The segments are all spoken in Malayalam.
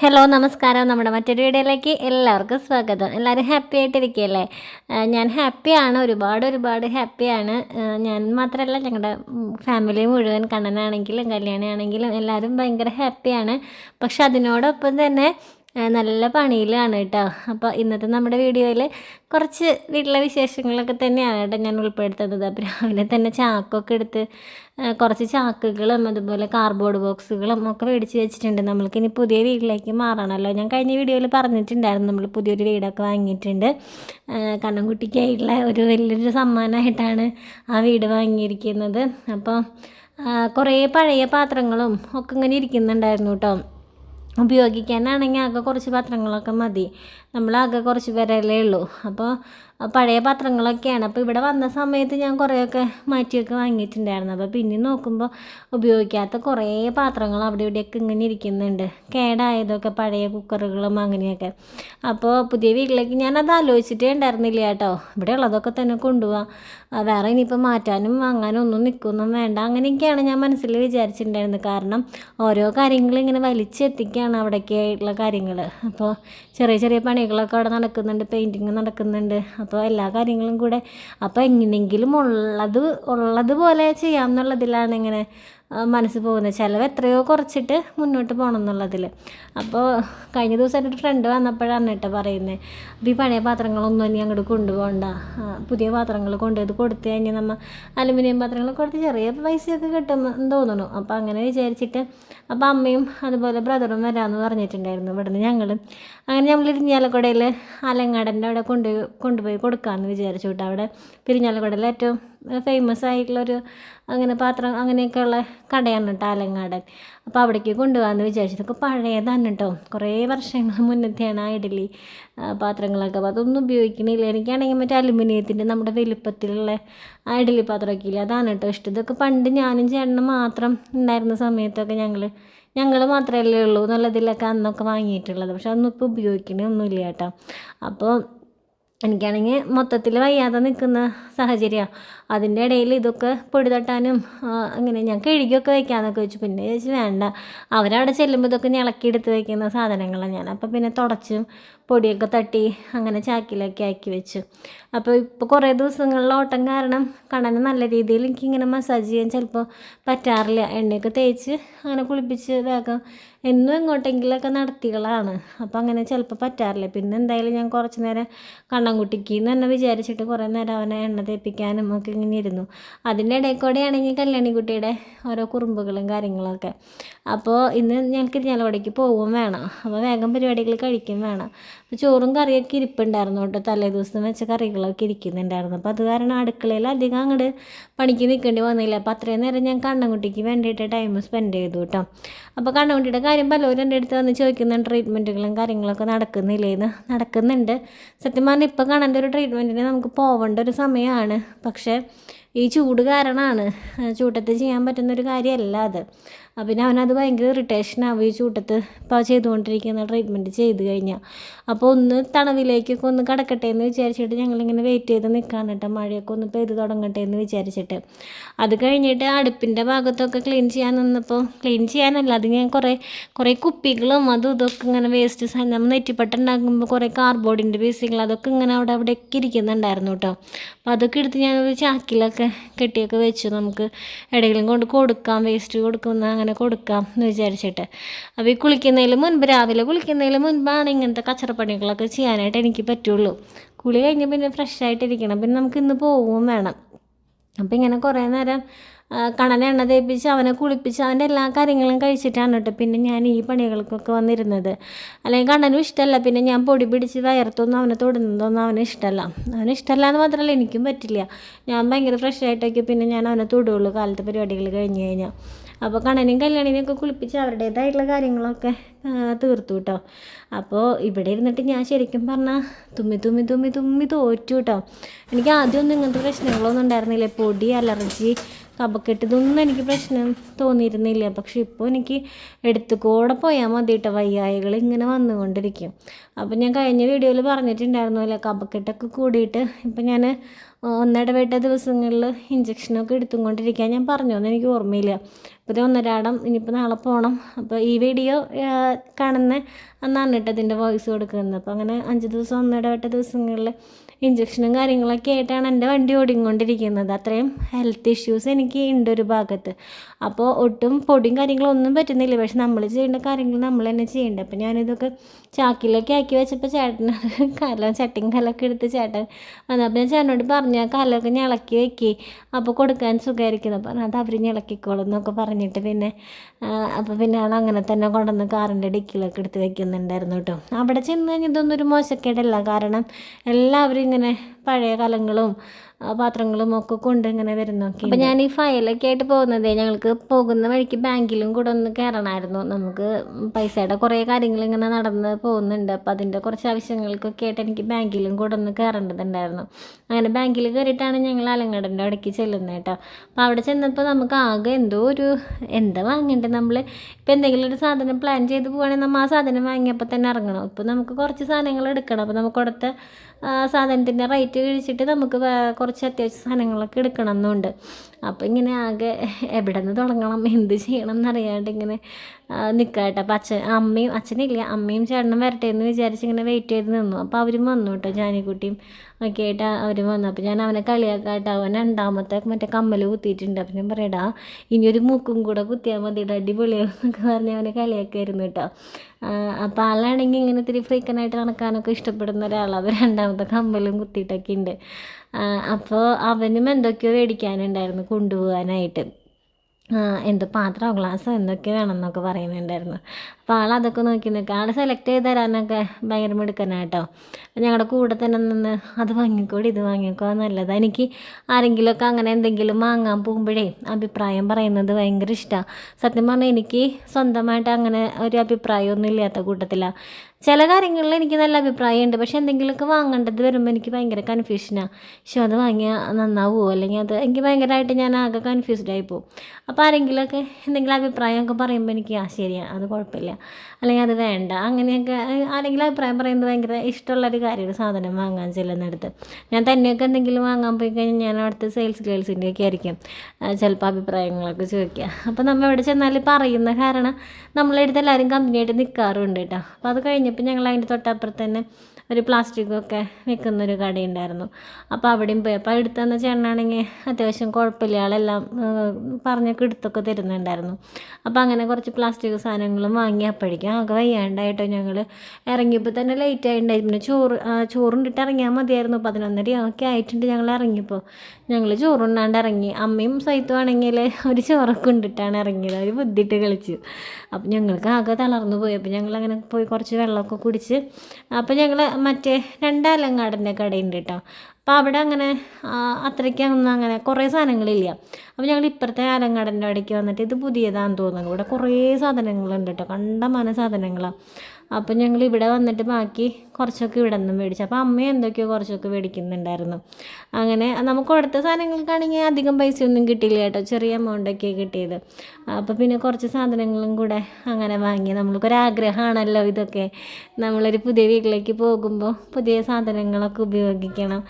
ഹലോ നമസ്കാരം. നമ്മുടെ മറ്റൊരു വീഡിയോയിലേക്ക് എല്ലാവർക്കും സ്വാഗതം. എല്ലാവരും ഹാപ്പി ആയിട്ടിരിക്കുകയല്ലേ? ഞാൻ ഹാപ്പിയാണ് ഒരുപാട് ഒരുപാട് ഹാപ്പിയാണ് ഞാൻ മാത്രമല്ല ഞങ്ങളുടെ ഫാമിലി മുഴുവൻ കണ്ണനാണെങ്കിലും കല്യാണിയാണെങ്കിലും എല്ലാവരും ഭയങ്കര ഹാപ്പിയാണ് പക്ഷെ അതിനോടൊപ്പം തന്നെ നല്ല പണിയിലാണ് കേട്ടോ അപ്പോൾ ഇന്നത്തെ നമ്മുടെ വീഡിയോയിൽ കുറച്ച് വീട്ടിലെ വിശേഷങ്ങളൊക്കെ തന്നെയാണ് കേട്ടോ ഞാൻ ഉൾപ്പെടുത്തുന്നത്. അപ്പോൾ രാവിലെ തന്നെ ചാക്കൊക്കെ എടുത്ത് കുറച്ച് ചാക്കുകളും അതുപോലെ കാർഡ്ബോർഡ് ബോക്സുകളും ഒക്കെ മേടിച്ച് വെച്ചിട്ടുണ്ട്. നമ്മൾക്കിനി പുതിയ വീട്ടിലേക്ക് മാറണമല്ലോ ഞാൻ കഴിഞ്ഞ വീഡിയോയിൽ പറഞ്ഞിട്ടുണ്ടായിരുന്നു നമ്മൾ പുതിയൊരു വീടൊക്കെ വാങ്ങിയിട്ടുണ്ട്. കണ്ണൻകുട്ടിക്കായിട്ടുള്ള ഒരു വലിയൊരു സമ്മാനമായിട്ടാണ് ആ വീട് വാങ്ങിയിരിക്കുന്നത്. അപ്പോൾ കുറേ പഴയ പാത്രങ്ങളും ഒക്കെ ഇങ്ങനെ ഇരിക്കുന്നുണ്ടായിരുന്നു കേട്ടോ ഉപയോഗിക്കാനാണെങ്കിൽ ആകെ കുറച്ച് പാത്രങ്ങളൊക്കെ മതി. നമ്മളാകെ കുറച്ച് പേരല്ലേ ഉള്ളൂ. അപ്പോൾ പഴയ പത്രങ്ങളൊക്കെയാണ്. അപ്പോൾ ഇവിടെ വന്ന സമയത്ത് ഞാൻ കുറേയൊക്കെ മാറ്റിയൊക്കെ വാങ്ങിയിട്ടുണ്ടായിരുന്നു. അപ്പോൾ പിന്നെ നോക്കുമ്പോൾ ഉപയോഗിക്കാത്ത കുറേ പാത്രങ്ങൾ അവിടെ ഇവിടെയൊക്കെ ഇങ്ങനെ ഇരിക്കുന്നുണ്ട്. കേടായതൊക്കെ പഴയ കുക്കറുകളും അങ്ങനെയൊക്കെ. അപ്പോൾ പുതിയ വീട്ടിലേക്ക് ഞാനത് ആലോചിച്ചിട്ടേ ഉണ്ടായിരുന്നില്ല കേട്ടോ. ഇവിടെ ഉള്ളതൊക്കെ തന്നെ കൊണ്ടുപോകാം വേറെ ഇനിയിപ്പോൾ മാറ്റാനും വാങ്ങാനും ഒന്നും നിൽക്കൊന്നും വേണ്ട അങ്ങനെയൊക്കെയാണ് ഞാൻ മനസ്സിൽ വിചാരിച്ചിട്ടുണ്ടായിരുന്നത്. കാരണം ഓരോ കാര്യങ്ങളും ഇങ്ങനെ വലിച്ചെത്തിക്കുകയാണ് അവിടേക്കായിട്ടുള്ള കാര്യങ്ങൾ അപ്പോൾ ചെറിയ ചെറിയ പണികളൊക്കെ അവിടെ നടക്കുന്നുണ്ട് പെയിന്റിങ് നടക്കുന്നുണ്ട്. അപ്പോൾ എല്ലാ കാര്യങ്ങളും കൂടെ. അപ്പോൾ എങ്ങനെയെങ്കിലും ഉള്ളത് ഉള്ളതുപോലെ ചെയ്യാം എന്നുള്ളതിലാണ് ഇങ്ങനെ മനസ്സ് പോകുന്നത്. ചിലവ് എത്രയോ കുറച്ചിട്ട് മുന്നോട്ട് പോകണം എന്നുള്ളതിൽ അപ്പോൾ കഴിഞ്ഞ ദിവസം എന്റെ ഫ്രണ്ട് വന്നപ്പോഴാണ് കേട്ടോ പറയുന്നത് അപ്പോൾ ഈ പഴയ പാത്രങ്ങളൊന്നും ഇനി അങ്ങോട്ട് കൊണ്ടുപോകണ്ട. പുതിയ പാത്രങ്ങൾ കൊണ്ടുപോയത് കൊടുത്തു കഴിഞ്ഞാൽ നമ്മൾ അലുമിനിയം പാത്രങ്ങൾ കൊടുത്ത് ചെറിയ പൈസയൊക്കെ കിട്ടുമെന്ന് തോന്നണു അപ്പോൾ അങ്ങനെ വിചാരിച്ചിട്ട് അപ്പോൾ അമ്മയും അതുപോലെ ബ്രദറും വരാമെന്ന് പറഞ്ഞിട്ടുണ്ടായിരുന്നു. ഇവിടുന്ന് ഞങ്ങൾ അങ്ങനെ നമ്മൾ ഇരിഞ്ഞാലക്കുടയിൽ അലങ്ങാടന്റെ അവിടെ കൊണ്ടുപോയി കൊണ്ടുപോയി കൊടുക്കാമെന്ന് വിചാരിച്ചു കേട്ടോ. അവിടെ പിരിഞ്ഞാലക്കുടയിൽ ഏറ്റവും ഫേമസ് ആയിട്ടുള്ളൊരു അങ്ങനെ പാത്രം അങ്ങനെയൊക്കെയുള്ള കടയാണ് കേട്ടോ ആലങ്ങാടൻ. അപ്പോൾ അവിടേക്ക് കൊണ്ടുപോകാമെന്ന് വിചാരിച്ചു. ഇതൊക്കെ പഴയതാണ് കേട്ടോ കുറേ വർഷങ്ങൾ മുന്നത്തെയാണ് ആ ഇഡലി പാത്രങ്ങളൊക്കെ. അപ്പോൾ അതൊന്നും ഉപയോഗിക്കണില്ല. എനിക്കാണെങ്കിൽ മറ്റേ അലുമിനിയത്തിന്റെ നമ്മുടെ വലുപ്പത്തിലുള്ള ആ ഇഡലി പാത്രമൊക്കെ ഇല്ല അതാണ് കേട്ടോ ഇഷ്ടം. ഇതൊക്കെ പണ്ട് ഞാനും ചേട്ടനും മാത്രം ഉണ്ടായിരുന്ന സമയത്തൊക്കെ ഞങ്ങൾ ഞങ്ങൾ മാത്രമല്ലേ ഉള്ളൂ എന്നുള്ളതിലൊക്കെ അന്നൊക്കെ വാങ്ങിയിട്ടുള്ളത്. പക്ഷെ അതൊന്നും ഇപ്പോൾ ഉപയോഗിക്കണേ ഒന്നുമില്ല കേട്ടോ അപ്പോൾ എനിക്കാണെങ്കിൽ മൊത്തത്തിൽ വയ്യാതെ നിൽക്കുന്ന സാഹചര്യമാണ് അതിന്റെ ഇടയിൽ ഇതൊക്കെ പൊടി തട്ടാനും അങ്ങനെ ഞാൻ കഴുകിയൊക്കെ വെക്കാമെന്നൊക്കെ വെച്ചു. പിന്നെ ചോദിച്ചു വേണ്ട. അവരവിടെ ചെല്ലുമ്പോൾ ഇതൊക്കെ ഇളക്കിയെടുത്ത് വെക്കുന്ന സാധനങ്ങളാണ് ഞാൻ. അപ്പോൾ പിന്നെ തുടച്ചും പൊടിയൊക്കെ തട്ടി അങ്ങനെ ചാക്കിലൊക്കെ ആക്കി വെച്ചു. അപ്പോൾ ഇപ്പോൾ കുറേ ദിവസങ്ങളിൽ ഓട്ടം കാരണം കണ്ണന് നല്ല രീതിയിൽ എനിക്കിങ്ങനെ മസാജ് ചെയ്യാൻ ചിലപ്പോൾ പറ്റാറില്ല. എണ്ണയൊക്കെ തേച്ച് അങ്ങനെ കുളിപ്പിച്ച് വേഗം എന്നും എങ്ങോട്ടെങ്കിലൊക്കെ നടത്തികളാണ്. അപ്പോൾ അങ്ങനെ ചിലപ്പോൾ പറ്റാറില്ല. പിന്നെ എന്തായാലും ഞാൻ കുറച്ച് നേരം കണ്ണൻകുട്ടിക്ക് എന്ന് തന്നെ വിചാരിച്ചിട്ട് കുറേ നേരം അവനെ എണ്ണ തേപ്പിക്കാനും ഒക്കെ ഇങ്ങനെ അതിന്റെ ഇടയിൽ കൂടെ ആണെങ്കിൽ കല്യാണിക്കുട്ടിയുടെ ഓരോ കുറുമ്പുകളും കാര്യങ്ങളൊക്കെ. അപ്പോൾ ഇന്ന് ഞങ്ങൾക്ക് ഇരിഞ്ഞാലക്കുടയ്ക്ക് പോവുകയും വേണം. അപ്പോൾ വേഗം പരിപാടികൾ കഴിക്കും വേണം. അപ്പോൾ ചോറും കറിയൊക്കെ ഇരിപ്പുണ്ടായിരുന്നു കേട്ടോ. തലേ ദിവസം വെച്ച കറികളൊക്കെ ഇരിക്കുന്നുണ്ടായിരുന്നു. അപ്പോൾ അത് കാരണം അടുക്കളയിൽ അധികം അങ്ങോട്ട് പണിക്ക് നിൽക്കേണ്ടി വന്നില്ല. അപ്പോൾ അത്രയും നേരം ഞാൻ കണ്ണൻകുട്ടിക്ക് വേണ്ടിയിട്ട് ടൈം സ്പെൻഡ് ചെയ്തു കേട്ടോ. അപ്പോൾ കണ്ണൻകുട്ടിയുടെ കാര്യം പലവരും എന്റെ അടുത്ത് വന്ന് ചോദിക്കുന്നുണ്ട്. ട്രീറ്റ്മെന്റുകളും കാര്യങ്ങളൊക്കെ നടക്കുന്നില്ലേന്ന് നടക്കുന്നുണ്ട്. സത്യം പറഞ്ഞാൽ ഇപ്പോൾ കാണേണ്ട ഒരു ട്രീറ്റ്മെന്റിന് നമുക്ക് പോവേണ്ട ഒരു സമയമാണ് പക്ഷേ ഈ ചൂട് കാരണമാണ്. ചൂട്ടത്ത് ചെയ്യാൻ പറ്റുന്നൊരു കാര്യമല്ല അത്. പിന്നെ അവനത് ഭയങ്കര ഇറിറ്റേഷനാവും ഈ ചൂട്ടത്ത്. ഇപ്പോൾ ചെയ്തുകൊണ്ടിരിക്കുന്ന ട്രീറ്റ്മെന്റ് ചെയ്ത് കഴിഞ്ഞാൽ അപ്പോൾ ഒന്ന് തണവിലേക്കൊക്കെ ഒന്ന് കടക്കട്ടെ എന്ന് വിചാരിച്ചിട്ട് ഞങ്ങളിങ്ങനെ വെയിറ്റ് ചെയ്ത് നിൽക്കാൻ കേട്ടോ മഴയൊക്കെ ഒന്ന് പെയ്ത് തുടങ്ങട്ടെ എന്ന് വിചാരിച്ചിട്ട്. അത് കഴിഞ്ഞിട്ട് അടുപ്പിന്റെ ഭാഗത്തൊക്കെ ക്ലീൻ ചെയ്യാൻ നിന്നപ്പോൾ ക്ലീൻ ചെയ്യാനല്ല അത് ഞാൻ കുറേ കുറേ കുപ്പികളും അതും ഇതൊക്കെ ഇങ്ങനെ വേസ്റ്റ് സാധനം നമ്മൾ നെറ്റിപ്പട്ടുണ്ടാക്കുമ്പോൾ കുറേ കാർബോർഡിന്റെ പീസുകൾ അതൊക്കെ ഇങ്ങനെ അവിടെ അവിടെയൊക്കെ ഇരിക്കുന്നുണ്ടായിരുന്നു കേട്ടോ അപ്പോൾ അതൊക്കെ എടുത്ത് ഞാനൊരു ചാക്കിലൊക്കെ കെട്ടിയൊക്കെ വെച്ചു. നമുക്ക് എവിടെയെങ്കിലും കൊണ്ട് കൊടുക്കാം വേസ്റ്റ് കൊടുക്കുന്ന അങ്ങനെ കൊടുക്കാം എന്ന് വിചാരിച്ചിട്ട്. അപ്പോൾ ഈ കുളിക്കുന്നതിന് മുൻപ് രാവിലെ കുളിക്കുന്നതിന് മുൻപാണ് ഇങ്ങനത്തെ കച്ചറപ്പണികളൊക്കെ ചെയ്യാനായിട്ട് എനിക്ക് പറ്റുള്ളൂ. കുളി കഴിഞ്ഞ് പിന്നെ ഫ്രഷ് ആയിട്ടിരിക്കണം. പിന്നെ നമുക്ക് ഇന്ന് പോവുകയും വേണം. അപ്പോൾ ഇങ്ങനെ കുറേ നേരം കണനെണ്ണ തേപ്പിച്ച് അവനെ കുളിപ്പിച്ച് അവന്റെ എല്ലാ കാര്യങ്ങളും കഴിച്ചിട്ടാണ് കേട്ടോ പിന്നെ ഞാൻ ഈ പണികൾക്കൊക്കെ വന്നിരുന്നത്. അല്ലെങ്കിൽ കണ്ണനും ഇഷ്ടമല്ല പിന്നെ ഞാൻ പൊടി പിടിച്ച് വയർത്തൊന്നും അവനെ തൊടുന്നതൊന്നും അവന് ഇഷ്ടമല്ല അവന് ഇഷ്ടമല്ല എന്ന് മാത്രമല്ല എനിക്കും പറ്റില്ല. ഞാൻ ഭയങ്കര ഫ്രഷ് ആയിട്ടൊക്കെ പിന്നെ ഞാൻ അവനെ തൊടുകയുള്ളൂ കാലത്തെ പരിപാടികൾ കഴിഞ്ഞ് കഴിഞ്ഞാൽ. അപ്പോൾ കണ്ണനെയും കല്യാണിനെയൊക്കെ കുളിപ്പിച്ച് അവരുടേതായിട്ടുള്ള കാര്യങ്ങളൊക്കെ തീർത്തു കേട്ടോ അപ്പോൾ ഇവിടെ ഇരുന്നിട്ട് ഞാൻ ശരിക്കും പറഞ്ഞാൽ തുമ്മി തുമ്മി തുമ്മി തുമ്മി തോറ്റു കേട്ടോ എനിക്ക് ആദ്യമൊന്നും ഇങ്ങനത്തെ പ്രശ്നങ്ങളൊന്നും ഉണ്ടായിരുന്നില്ല. പൊടി അലർജി കപക്കെട്ട് ഇതൊന്നും എനിക്ക് പ്രശ്നം തോന്നിയിരുന്നില്ല. പക്ഷെ ഇപ്പോൾ എനിക്ക് എടുത്തുകൂടെ പോയാൽ മതി കേട്ടോ വയ്യായകൾ ഇങ്ങനെ വന്നുകൊണ്ടിരിക്കും. അപ്പോൾ ഞാൻ കഴിഞ്ഞ വീഡിയോയിൽ പറഞ്ഞിട്ടുണ്ടായിരുന്നല്ലോ കപക്കെട്ടൊക്കെ കൂടിയിട്ട് ഇപ്പം ഞാൻ ഒന്നിടവിട്ട ദിവസങ്ങളിൽ ഇഞ്ചക്ഷനൊക്കെ എടുത്തുകൊണ്ടിരിക്കാൻ ഞാൻ പറഞ്ഞോന്ന് എനിക്ക് ഓർമ്മയില്ല. ഇപ്പോൾ ഒന്നരാടം ഇനിയിപ്പോൾ നാളെ പോകണം അപ്പോൾ ഈ വീഡിയോ കാണുന്ന അന്നാണ് കേട്ടോ ഇതിന്റെ വോയിസ് കൊടുക്കുന്നത്. അപ്പോൾ അങ്ങനെ അഞ്ച് ദിവസം ഒന്നിടവിട്ട ദിവസങ്ങളിൽ ഇഞ്ചക്ഷനും കാര്യങ്ങളൊക്കെ ആയിട്ടാണ് എന്റെ വണ്ടി ഓടിക്കൊണ്ടിരിക്കുന്നത്. അത്രയും ഹെൽത്ത് ഇഷ്യൂസ് എനിക്ക് ഉണ്ട് ഒരു ഭാഗത്ത്. അപ്പോൾ ഒട്ടും പൊടിയും കാര്യങ്ങളും ഒന്നും പറ്റുന്നില്ല. പക്ഷെ നമ്മൾ ചെയ്യേണ്ട കാര്യങ്ങൾ നമ്മൾ തന്നെ ചെയ്യേണ്ടത് അപ്പോൾ ഞാനിതൊക്കെ ചാക്കിലൊക്കെ ആക്കി വെച്ചപ്പോൾ ചേട്ടൻ കലം ചട്ടിങ് കലൊക്കെ എടുത്ത് ചേട്ടൻ വന്നപ്പോൾ ഞാൻ ചേട്ടനോട് പറഞ്ഞു ആ കലമൊക്കെ ഞളക്കി വെക്കി. അപ്പോൾ കൊടുക്കാൻ സുഖമായിരിക്കുന്നു അപ്പോൾ അത് അവർ ഞളക്കിക്കോളും എന്നൊക്കെ പറഞ്ഞിട്ട് പിന്നെ അപ്പോൾ പിന്നെ ആൾ അങ്ങനെ തന്നെ കൊണ്ടുവന്ന് കാറിന്റെ ഡിക്കിലൊക്കെ എടുത്ത് വെക്കുന്നുണ്ടായിരുന്നു കേട്ടോ. അവിടെ ചെന്ന് കഴിഞ്ഞാൽ ഇതൊന്നും ഒരു മോശക്കേടല്ല. കാരണം എല്ലാവരും ഇങ്ങനെ പഴയ കലങ്ങളും പാത്രങ്ങളും ഒക്കെ കൊണ്ട് ഇങ്ങനെ വരുന്നൊക്കെ അപ്പം ഞാൻ ഈ ഫയലൊക്കെ ആയിട്ട് പോകുന്നതേ ഞങ്ങൾക്ക് പോകുന്ന വഴിക്ക് ബാങ്കിലും കൂടെ ഒന്ന് കയറണമായിരുന്നു നമുക്ക് പൈസയുടെ കുറേ കാര്യങ്ങൾ ഇങ്ങനെ നടന്ന് പോകുന്നുണ്ട്. അപ്പം അതിന്റെ കുറച്ച് ആവശ്യങ്ങൾക്കൊക്കെ ആയിട്ട് എനിക്ക് ബാങ്കിലും കൂടെ ഒന്ന് കയറേണ്ടതുണ്ടായിരുന്നു അങ്ങനെ ബാങ്കിൽ കയറിയിട്ടാണ് ഞങ്ങൾ അലങ്ങടന്റെ അവിടേക്ക് ചെല്ലുന്നത് കേട്ടോ. അപ്പോൾ അവിടെ ചെന്നപ്പോൾ നമുക്ക് ആകെ എന്തോ ഒരു എന്താ വാങ്ങേണ്ടത് നമ്മൾ ഇപ്പം എന്തെങ്കിലും ഒരു സാധനം പ്ലാൻ ചെയ്ത് പോവുകയാണെങ്കിൽ നമ്മൾ ആ സാധനം വാങ്ങിയപ്പോൾ തന്നെ ഇറങ്ങണം. ഇപ്പോൾ നമുക്ക് കുറച്ച് സാധനങ്ങൾ എടുക്കണം. അപ്പോൾ നമുക്ക് അവിടുത്തെ സാധനത്തിന്റെ റേറ്റ് കഴിച്ചിട്ട് നമുക്ക് കുറച്ച് അത്യാവശ്യ സാധനങ്ങളൊക്കെ എടുക്കണം എന്നുണ്ട്. അപ്പോൾ ഇങ്ങനെ ആകെ എവിടെ നിന്ന് തുടങ്ങണം? എന്ത് ചെയ്യണം എന്നറിയാണ്ട് ഇങ്ങനെ നിൽക്കാട്ടെ അപ്പോൾ അച്ഛൻ അമ്മയും അച്ഛനില്ല അമ്മയും ചേട്ടനും വരട്ടെ എന്ന് വിചാരിച്ച് ഇങ്ങനെ വെയിറ്റ് ചെയ്ത് നിന്നു. അപ്പോൾ അവരും വന്നു കേട്ടോ ജാനിക്കുട്ടിയും ഒക്കെ ആയിട്ട് അവരും വന്നു. അപ്പോൾ ഞാൻ അവനെ കളിയാക്കാട്ടോ. അവൻ രണ്ടാമത്തെ മറ്റേ കമ്മൽ കുത്തിയിട്ടുണ്ട്. അപ്പം ഞാൻ പറയടാ ഇനിയൊരു മൂക്കും കൂടെ കുത്തിയാൽ മതി അടിപൊളിയാവും എന്നൊക്കെ പറഞ്ഞ് അവനെ കളിയാക്കായിരുന്നു കേട്ടോ. അപ്പോൾ ആളാണെങ്കിൽ ഇങ്ങനെ ഇത്തിരി ഫ്രീക്കനായിട്ട് നടക്കാനൊക്കെ ഇഷ്ടപ്പെടുന്ന ഒരാളാണ് അവർ രണ്ടാമത്തെ കമ്മലും കുത്തിയിട്ടൊക്കെ ഉണ്ട്. അപ്പോൾ അവനും എന്തൊക്കെയോ മേടിക്കാനുണ്ടായിരുന്നു കൊണ്ടുപോകാനായിട്ട്. എന്തോ പാത്രമോ ഗ്ലാസ്സോ എന്തൊക്കെ വേണമെന്നൊക്കെ പറയുന്നുണ്ടായിരുന്നു. അപ്പോൾ ആൾ അതൊക്കെ നോക്കി നിൽക്കുക ആൾ സെലക്ട് ചെയ്ത് തരാനൊക്കെ ഭയങ്കര മിടുക്കനാട്ടോ ഞങ്ങളുടെ കൂടെ തന്നെ നിന്ന് അത് വാങ്ങിക്കോടി ഇത് വാങ്ങിക്കോ നല്ലത്. എനിക്ക് ആരെങ്കിലുമൊക്കെ അങ്ങനെ എന്തെങ്കിലും വാങ്ങാൻ പോകുമ്പോഴേ അഭിപ്രായം പറയുന്നത് ഭയങ്കര ഇഷ്ടമാണ് സത്യം പറഞ്ഞാൽ എനിക്ക് സ്വന്തമായിട്ട് അങ്ങനെ ഒരു അഭിപ്രായമൊന്നും ഇല്ലാത്ത കൂട്ടത്തിലാണ് ചില കാര്യങ്ങളിൽ എനിക്ക് നല്ല അഭിപ്രായമുണ്ട് പക്ഷെ എന്തെങ്കിലുമൊക്കെ വാങ്ങേണ്ടത് വരുമ്പോൾ എനിക്ക് ഭയങ്കര കൺഫ്യൂഷനാണ് പക്ഷെ അത് വാങ്ങിയാൽ നന്നാവുമോ അല്ലെങ്കിൽ അത് എനിക്ക് ഭയങ്കരമായിട്ട് ഞാൻ ആകെ കൺഫ്യൂസ്ഡ് ആയി പോകും അപ്പോൾ ആരെങ്കിലുമൊക്കെ എന്തെങ്കിലും അഭിപ്രായമൊക്കെ പറയുമ്പോൾ എനിക്ക് ആ ശരിയാണ് അത് കുഴപ്പമില്ല. അല്ലെങ്കിൽ അത് വേണ്ട. അങ്ങനെയൊക്കെ ആരെങ്കിലും അഭിപ്രായം പറയുന്നത് ഭയങ്കര ഇഷ്ടമുള്ളൊരു കാര്യമാണ് സാധനം വാങ്ങാൻ ചെല്ലുന്നിടത്ത്. ഞാൻ തന്നെയൊക്കെ എന്തെങ്കിലും വാങ്ങാൻ പോയി കഴിഞ്ഞാൽ ഞാൻ അവിടുത്തെ സെയിൽസ് ഗേൾസിന്റെയൊക്കെ ആയിരിക്കും. ചിലപ്പോൾ അഭിപ്രായങ്ങളൊക്കെ ചോദിക്കുക. അപ്പോൾ നമ്മൾ എവിടെ ചെന്നാൽ പറയുന്ന കാരണം നമ്മളെടുത്ത് എല്ലാവരും കമ്പനിയായിട്ട് നിൽക്കാറുണ്ട് കേട്ടോ അപ്പോൾ അത് കഴിഞ്ഞപ്പോൾ ഞങ്ങൾ അതിന്റെ തൊട്ടപ്പുറത്ത് തന്നെ ഒരു പ്ലാസ്റ്റിക്കൊക്കെ വിൽക്കുന്നൊരു കടയുണ്ടായിരുന്നു. അപ്പോൾ അവിടെയും പോയി. അപ്പോൾ എടുത്തു തന്ന ചേട്ടനാണെങ്കിൽ അത്യാവശ്യം കുഴപ്പമില്ല ആളെല്ലാം പറഞ്ഞൊക്കെ എടുത്തൊക്കെ തരുന്നുണ്ടായിരുന്നു. അപ്പോൾ അങ്ങനെ കുറച്ച് പ്ലാസ്റ്റിക് സാധനങ്ങളും വാങ്ങി അപ്പോഴേക്കും ആകെ വയ്യാണ്ടായിട്ടോ ഞങ്ങൾ ഇറങ്ങിയപ്പോൾ തന്നെ ലേറ്റ് ആയിട്ടുണ്ടായി പിന്നെ ചോറ് ചോറുണ്ടിട്ട് ഇറങ്ങിയാൽ മതിയായിരുന്നു. പതിനൊന്നര ഒക്കെ ആയിട്ടുണ്ട് ഞങ്ങൾ ഇറങ്ങിയപ്പോൾ ഞങ്ങൾ ചോറുണ്ണാണ്ട് ഇറങ്ങി. അമ്മയും സൈത്തും ആണെങ്കിൽ ഒരു ചോറൊക്കെ ഉണ്ടിട്ടാണ് ഇറങ്ങിയത്. അവർ ബുദ്ധിട്ട് കളിച്ചു. അപ്പോൾ ഞങ്ങൾക്ക് ആകെ തളർന്നു പോയി. അപ്പം ഞങ്ങൾ അങ്ങനെ പോയി കുറച്ച് വെള്ളമൊക്കെ കുടിച്ച് അപ്പം ഞങ്ങൾ മറ്റേ രണ്ടാലങ്ങാടന്റെ കടയുണ്ട് കേട്ടോ അപ്പം അവിടെ അങ്ങനെ അത്രയ്ക്ക് അത്രയ്ക്കൊന്നും അങ്ങനെ കുറേ സാധനങ്ങളില്ല. അപ്പോൾ ഞങ്ങൾ ഇപ്പുറത്തെ ആലങ്ങാടന്റെ അവിടേക്ക് വന്നിട്ട് ഇത് പുതിയതാണെന്ന് തോന്നുന്നു. ഇവിടെ കുറേ സാധനങ്ങളുണ്ട് കേട്ടോ കണ്ടമാന സാധനങ്ങളാണ് അപ്പം ഞങ്ങൾ ഇവിടെ വന്നിട്ട് ബാക്കി കുറച്ചൊക്കെ ഇവിടെ നിന്നും മേടിച്ചു. അപ്പോൾ അമ്മ എന്തൊക്കെയോ കുറച്ചൊക്കെ മേടിക്കുന്നുണ്ടായിരുന്നു. അങ്ങനെ നമുക്ക് കൊടുത്ത സാധനങ്ങൾക്കാണെങ്കിൽ അധികം പൈസയൊന്നും കിട്ടിയില്ല കേട്ടോ. ചെറിയ എമൗണ്ടൊക്കെ കിട്ടിയത്. അപ്പോൾ പിന്നെ കുറച്ച് സാധനങ്ങളും കൂടെ അങ്ങനെ വാങ്ങി. നമ്മൾക്കൊരാഗ്രഹമാണല്ലോ ഇതൊക്കെ. നമ്മളൊരു പുതിയ വീട്ടിലേക്ക് പോകുമ്പോൾ പുതിയ സാധനങ്ങളൊക്കെ ഉപയോഗിക്കണം.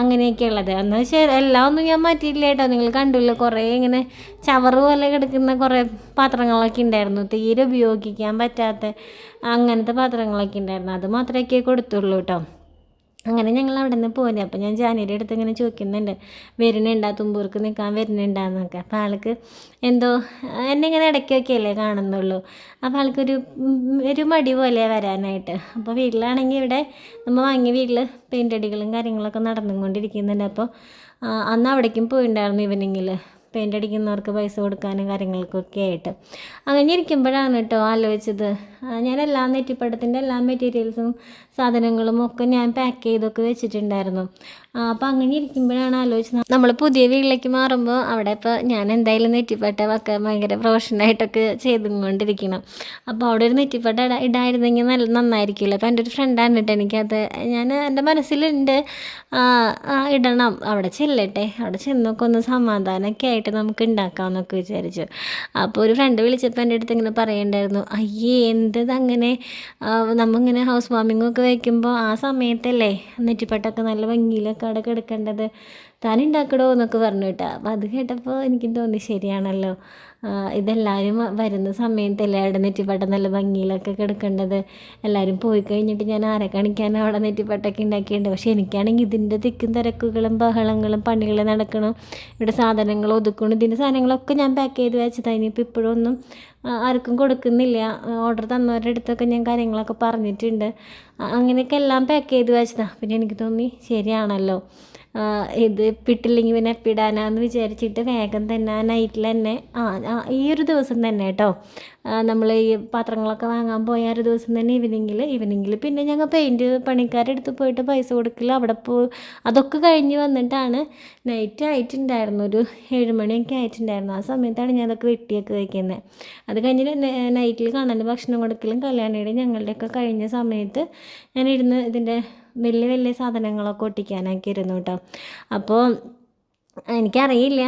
അങ്ങനെയൊക്കെ ഉള്ളത്. എന്നാൽ ശരി എല്ലാം ഒന്നും ഞാൻ മാറ്റിയില്ല കേട്ടോ. നിങ്ങൾ കണ്ടില്ല കുറേ ഇങ്ങനെ ചവറ് പോലെ കിടക്കുന്ന കുറേ പാത്രങ്ങളൊക്കെ ഉണ്ടായിരുന്നു. തീരെ ഉപയോഗിക്കാൻ പറ്റാത്ത അങ്ങനത്തെ പാത്രങ്ങളൊക്കെ ഉണ്ടായിരുന്നു. അത് മാത്രമേ കൊടുത്തുള്ളൂ കേട്ടോ അങ്ങനെ ഞങ്ങൾ അവിടെ നിന്ന് പോന്നെ അപ്പോൾ ഞാൻ ജാനിയുടെ അടുത്ത് ഇങ്ങനെ ചോദിക്കുന്നുണ്ട്. വരുന്നുണ്ടാ? തുമ്പൂർക്ക് നിൽക്കാൻ വരുന്നുണ്ടാന്നൊക്കെ. അപ്പോൾ ആൾക്ക് എന്തോ എന്നെ ഇങ്ങനെ ഇടയ്ക്കൊക്കെ അല്ലേ കാണുന്നുള്ളൂ. അപ്പോൾ ആൾക്കൊരു ഒരു മടി പോലെ വരാനായിട്ട്. അപ്പോൾ വീട്ടിലാണെങ്കിൽ ഇവിടെ നമ്മൾ വാങ്ങിയ വീട്ടിൽ പെയിന്റ് അടികളും കാര്യങ്ങളൊക്കെ നടന്നുകൊണ്ടിരിക്കുന്നുണ്ട്. അപ്പോൾ അന്ന് അവിടേക്കും പോയിണ്ടായിരുന്നു ഈവനിങ്ങിൽ പെയിന്റ് അടിക്കുന്നവർക്ക് പൈസ കൊടുക്കാനും കാര്യങ്ങൾക്കൊക്കെ ആയിട്ട്. അങ്ങനെ ഇരിക്കുമ്പോഴാണ് കേട്ടോ ആലോചിച്ചത്. ഞാൻ എല്ലാ നെറ്റിപ്പടത്തിന്റെ എല്ലാ മെറ്റീരിയൽസും സാധനങ്ങളും ഒക്കെ ഞാൻ പാക്ക് ചെയ്തൊക്കെ വെച്ചിട്ടുണ്ടായിരുന്നു. അപ്പോൾ അങ്ങനെ ഇരിക്കുമ്പോഴാണ് ആലോചിച്ചത്. നമ്മൾ പുതിയ വീട്ടിലേക്ക് മാറുമ്പോൾ അവിടെ ഇപ്പോൾ ഞാൻ എന്തായാലും നെറ്റിപ്പട്ട ഒക്കെ ഭയങ്കര പ്രൊഫഷനായിട്ടൊക്കെ ചെയ്തുകൊണ്ടിരിക്കണം. അപ്പോൾ അവിടെ ഒരു നെറ്റിപ്പട്ട ഇട ഇടായിരുന്നെങ്കിൽ നല്ല നന്നായിരിക്കില്ല അപ്പോൾ എന്റെ ഒരു ഫ്രണ്ടാണ് കേട്ടോ എനിക്കത് ഞാൻ എന്റെ മനസ്സിലുണ്ട്. ഇടണം. അവിടെ ചെല്ലട്ടെ. അവിടെ ചെന്നൊക്കെ ഒന്ന് സമാധാനമൊക്കെ ആയിട്ട് നമുക്ക് ഉണ്ടാക്കാമെന്നൊക്കെ വിചാരിച്ചു. അപ്പോൾ ഒരു ഫ്രണ്ട് വിളിച്ചപ്പോൾ എന്റെ അടുത്ത് ഇങ്ങനെ പറയണ്ടായിരുന്നു അയ്യേ എന്തത് അങ്ങനെ നമ്മിങ്ങനെ ഹൗസ് വാമിംഗ് ഒക്കെ വയ്ക്കുമ്പോൾ ആ സമയത്തല്ലേ നെറ്റിപ്പട്ടൊക്കെ നല്ല ഭംഗിയിലൊക്കെ അവിടെ കിടക്കേണ്ടത്? താൻ ഉണ്ടാക്കടോ എന്നൊക്കെ പറഞ്ഞു കേട്ടോ. അപ്പോൾ അത് കേട്ടപ്പോൾ എനിക്കും തോന്നി ശരിയാണല്ലോ. ഇതെല്ലാവരും വരുന്ന സമയത്തല്ലേ അവിടെ നെറ്റിപ്പട്ട നല്ല ഭംഗിയിലൊക്കെ കിടക്കേണ്ടത്? എല്ലാവരും പോയി കഴിഞ്ഞിട്ട് ഞാൻ ആരെ കാണിക്കാൻ അവിടെ നെറ്റിപ്പട്ടൊക്കെ ഉണ്ടാക്കിയിട്ടുണ്ട് പക്ഷേ എനിക്കാണെങ്കിൽ ഇതിന്റെ തിക്കും തിരക്കുകളും ബഹളങ്ങളും പണികൾ നടക്കണം. ഇവിടെ സാധനങ്ങൾ ഒതുക്കണം. ഇതിന്റെ സാധനങ്ങളൊക്കെ ഞാൻ പാക്ക് ചെയ്ത് വെച്ചതാണ് ഇനിയിപ്പോൾ ഒന്നും ആർക്കും കൊടുക്കുന്നില്ല. ഓർഡർ തന്നവരുടെ അടുത്തൊക്കെ ഞാൻ കാര്യങ്ങളൊക്കെ പറഞ്ഞിട്ടുണ്ട്. അങ്ങനെയൊക്കെ എല്ലാം പാക്ക് ചെയ്ത് വെച്ചതാണ് പിന്നെ എനിക്ക് തോന്നി ശരിയാണല്ലോ. ഇത് പിട്ടില്ലെങ്കിൽ പിന്നെ എപ്പിടാനാന്ന് വിചാരിച്ചിട്ട് വേഗം തന്നെ ആ നൈറ്റിൽ തന്നെ ആ ഈ ഒരു ദിവസം തന്നെ കേട്ടോ. നമ്മൾ ഈ പാത്രങ്ങളൊക്കെ വാങ്ങാൻ പോയ ഒരു ദിവസം തന്നെ ഈവനിങ്ങിൽ ഈവനിങ്ങിൽ പിന്നെ ഞങ്ങൾ പെയിന്റ് പണിക്കാരുടെ അടുത്ത് പോയിട്ട് പൈസ കൊടുക്കില്ല അവിടെ പോ അതൊക്കെ കഴിഞ്ഞ് വന്നിട്ടാണ് നൈറ്റ് ആയിട്ടുണ്ടായിരുന്നു. ഒരു ഏഴുമണിയൊക്കെ ആയിട്ടുണ്ടായിരുന്നു. ആ സമയത്താണ് ഞാൻ അതൊക്കെ വെട്ടിയൊക്കെ വയ്ക്കുന്നത് അത് കഴിഞ്ഞ് നൈറ്റിൽ കാണാൻ ഭക്ഷണം കൊടുക്കലും കല്യാണിയുടെ ഞങ്ങളുടെയൊക്കെ കഴിഞ്ഞ സമയത്ത് ഞാൻ ഇരുന്ന് ഇതിന്റെ വലിയ വലിയ സാധനങ്ങളൊക്കെ ഒട്ടിക്കാനൊക്കെ ഇരുന്നു കേട്ടോ. അപ്പോൾ എനിക്കറിയില്ല.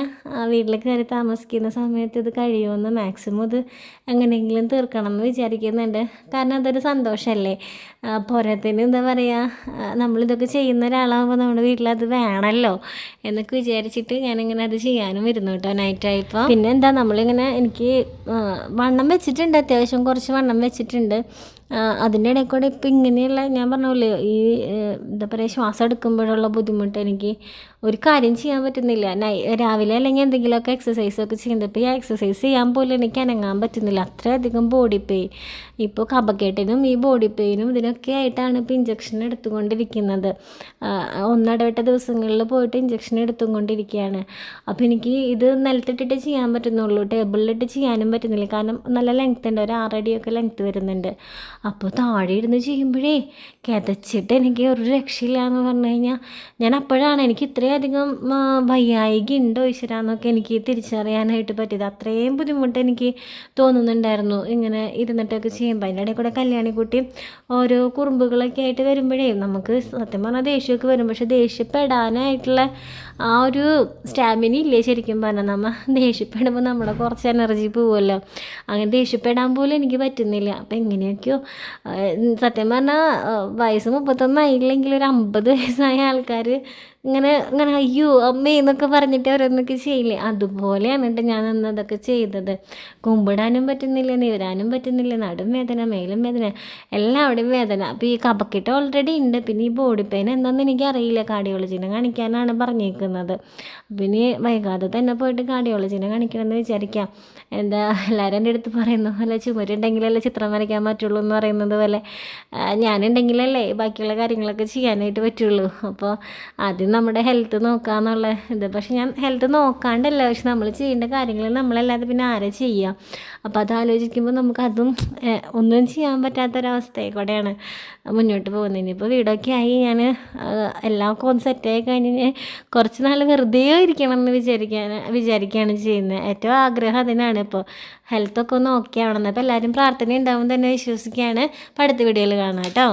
വീട്ടിൽ കയറി താമസിക്കുന്ന സമയത്ത് ഇത് കഴിയുമെന്ന് മാക്സിമം ഇത് എങ്ങനെയെങ്കിലും തീർക്കണം എന്ന് വിചാരിക്കുന്നുണ്ട്. കാരണം അതൊരു സന്തോഷമല്ലേ പോരാത്തിന് എന്താ പറയുക നമ്മളിതൊക്കെ ചെയ്യുന്ന ഒരാളാകുമ്പോൾ നമ്മുടെ വീട്ടിൽ അത് വേണമല്ലോ എന്നൊക്കെ വിചാരിച്ചിട്ട് ഞാനിങ്ങനെ അത് ചെയ്യാനും വരുന്നു കേട്ടോ നൈറ്റായപ്പോൾ പിന്നെ എന്താ നമ്മളിങ്ങനെ എനിക്ക് വണ്ണം വെച്ചിട്ടുണ്ട്. അത്യാവശ്യം കുറച്ച് വണ്ണം വെച്ചിട്ടുണ്ട്. അതിന്റെ ഇടയിൽ കൂടെ ഇപ്പം ഇങ്ങനെയുള്ള ഞാൻ പറഞ്ഞില്ലേ ഈ എന്താ പറയുക ശ്വാസം എടുക്കുമ്പോഴുള്ള ബുദ്ധിമുട്ട് എനിക്ക് ഒരു കാര്യം ചെയ്യാൻ പറ്റുന്നില്ല. നൈ രാവിലെ അല്ലെങ്കിൽ എന്തെങ്കിലുമൊക്കെ എക്സസൈസ് ഒക്കെ ചെയ്തപ്പോൾ ഈ എക്സസൈസ് ചെയ്യാൻ പോലും എനിക്ക് അനങ്ങാൻ പറ്റുന്നില്ല. അത്രയധികം ബോഡി പെയിൻ ഇപ്പോൾ കഫക്കെട്ടിനും ഈ ബോഡി പെയിനും ഇതിനൊക്കെ ആയിട്ടാണ് ഇപ്പോൾ ഇഞ്ചക്ഷൻ എടുത്തുകൊണ്ടിരിക്കുന്നത്. ഒന്നിടവിട്ട ദിവസങ്ങളിൽ പോയിട്ട് ഇഞ്ചക്ഷൻ എടുത്തുകൊണ്ടിരിക്കുകയാണ്. അപ്പോൾ എനിക്ക് ഇത് നിലത്തിട്ടിട്ട് ചെയ്യാൻ പറ്റുന്നുള്ളൂ. ടേബിളിലിട്ട് ചെയ്യാനും പറ്റുന്നില്ല. കാരണം നല്ല ലെങ്ത് ഉണ്ട്. ഒരു ആറടിയൊക്കെ ലെങ്ത് വരുന്നുണ്ട്. അപ്പോൾ താഴെ ഇരുന്ന് ചെയ്യുമ്പോഴേ കിതച്ചിട്ട് എനിക്ക് ഒരു രക്ഷയില്ല എന്ന് പറഞ്ഞു കഴിഞ്ഞാൽ ഞാൻ അപ്പോഴാണ് എനിക്ക് ഇത്രയധികം ആ, വയ്യായിക ഉണ്ടോ ഈശ്വരാന്നൊക്കെ എനിക്ക് തിരിച്ചറിയാനായിട്ട് പറ്റിയത്. അത്രയും ബുദ്ധിമുട്ട് എനിക്ക് തോന്നുന്നുണ്ടായിരുന്നു ഇങ്ങനെ ഇരുന്നിട്ടൊക്കെ ചെയ്യുമ്പോൾ അതിന്റെ ഇടയിൽ കൂടെ കല്യാണിക്കുട്ടി ഓരോ കുറുമ്പുകളൊക്കെ ആയിട്ട് വരുമ്പോഴേ നമുക്ക് സത്യം പറഞ്ഞാൽ ദേഷ്യമൊക്കെ വരും. പക്ഷെ ദേഷ്യപ്പെടാനായിട്ടുള്ള ആ ഒരു സ്റ്റാമിന ഇല്ലേ ശരിക്കും പറഞ്ഞാൽ നമ്മൾ ദേഷ്യപ്പെടുമ്പോൾ നമ്മുടെ കുറച്ച് എനർജി പോവുമല്ലോ അങ്ങനെ ദേഷ്യപ്പെടാൻ പോലും എനിക്ക് പറ്റുന്നില്ല. അപ്പം എങ്ങനെയൊക്കെയോ സത്യം പറഞ്ഞാൽ വയസ്സ് മുപ്പത്തൊന്നായില്ലെങ്കിൽ ഒരു അമ്പത് വയസ്സായ ആൾക്കാർ ഇങ്ങനെ ഇങ്ങനെ അയ്യോ അമ്മേ എന്നൊക്കെ പറഞ്ഞിട്ട് ഓരോന്നൊക്കെ ചെയ്യില്ലേ? അതുപോലെയാണ് കേട്ടോ ഞാൻ അന്ന് അതൊക്കെ ചെയ്തത്. കുമ്പിടാനും പറ്റുന്നില്ല നിവരാനും പറ്റുന്നില്ല നടും വേദന മേലും വേദന എല്ലാം എല്ലാവിടെയും വേദന. അപ്പോൾ ഈ കപക്കിട്ട് ഓൾറെഡി ഉണ്ട്. പിന്നെ ഈ ബോഡി പെയിൻ എന്താണെന്ന് എനിക്കറിയില്ല. കാർഡിയോളജിനെ കാണിക്കാനാണ് പറഞ്ഞേക്കുന്നത്. പിന്നെ വൈകാതെ തന്നെ പോയിട്ട് കാർഡിയോളജിനെ കാണിക്കണമെന്ന് വിചാരിക്കാം. എന്താ എല്ലാവരും എന്റെ അടുത്ത് പറയുന്ന പോലെ ചുമരുണ്ടെങ്കിലല്ലേ ചിത്രം വരയ്ക്കാൻ പറ്റുള്ളൂ എന്ന് പറയുന്നത് പോലെ. ഞാനുണ്ടെങ്കിലല്ലേ ബാക്കിയുള്ള കാര്യങ്ങളൊക്കെ ചെയ്യാനായിട്ട് പറ്റുള്ളൂ. അപ്പോൾ ആദ്യം നമ്മുടെ ഹെൽത്ത് നോക്കാന്നുള്ള ഇത്. പക്ഷെ ഞാൻ ഹെൽത്ത് നോക്കാണ്ടല്ല. പക്ഷെ നമ്മൾ ചെയ്യേണ്ട കാര്യങ്ങൾ നമ്മളല്ലാതെ പിന്നെ ആരെ ചെയ്യുക അപ്പോൾ അത് ആലോചിക്കുമ്പോൾ നമുക്കതും ഒന്നും ചെയ്യാൻ പറ്റാത്തൊരവസ്ഥയെ കൂടെയാണ് മുന്നോട്ട് പോകുന്നത്. ഇനിയിപ്പോൾ വീടൊക്കെ ആയി ഞാൻ എല്ലാം കൊണ്ട് സെറ്റായി കഴിഞ്ഞ് കുറച്ച് നാൾ വെറുതെ ഇരിക്കണം എന്ന് വിചാരിക്കാൻ വിചാരിക്കുകയാണ് ചെയ്യുന്നത്. ഏറ്റവും ആഗ്രഹം അതിനാണ് ഇപ്പോൾ ഹെൽത്തൊക്കെ ഒന്ന് ഓക്കെ ആവണമെന്ന് അപ്പോൾ എല്ലാവരും പ്രാർത്ഥന ഉണ്ടാവും തന്നെ വിശ്വസിക്കുകയാണ്. അപ്പോൾ അടുത്ത വീഡിയോയിൽ കാണാം കേട്ടോ.